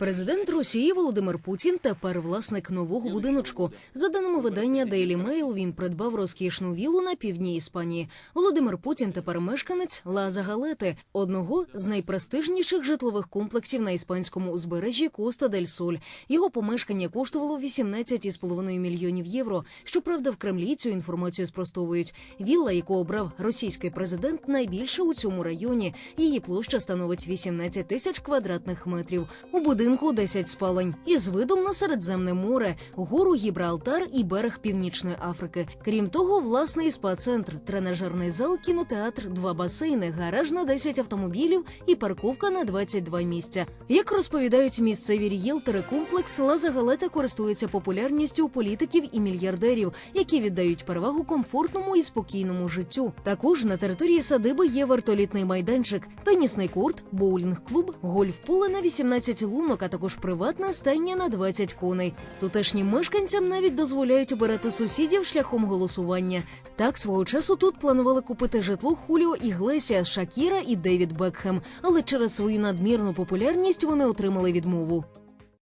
Президент Росії Володимир Путін тепер власник нового будиночку. За даними видання Daily Mail, він придбав розкішну вілу на півдні Іспанії. Володимир Путін тепер мешканець Ла Загалети, одного з найпрестижніших житлових комплексів на іспанському узбережжі Коста дель Соль. Його помешкання коштувало 18,5 мільйонів євро. Щоправда, в Кремлі цю інформацію спростовують. Вілла, яку обрав російський президент, найбільша у цьому районі. Її площа становить 18 тисяч квадратних метрів. У будинку 10 спалень із видом на Середземне море, гору Гібралтар і берег Північної Африки. Крім того, власний спа-центр, тренажерний зал, кінотеатр, два басейни, гараж на 10 автомобілів і парковка на 22 місця. Як розповідають місцеві рієлтери, комплекс Лазагалета користується популярністю політиків і мільярдерів, які віддають перевагу комфортному і спокійному життю. Також на території садиби є вертолітний майданчик, тенісний корт, боулінг-клуб, гольф-поле на 18 лунок, а також приватне стайня на 20 коней. Тутешнім мешканцям навіть дозволяють обирати сусідів шляхом голосування. Так свого часу тут планували купити житло Хуліо Іглесіас, Шакіра і Девід Бекхем, але через свою надмірну популярність вони отримали відмову.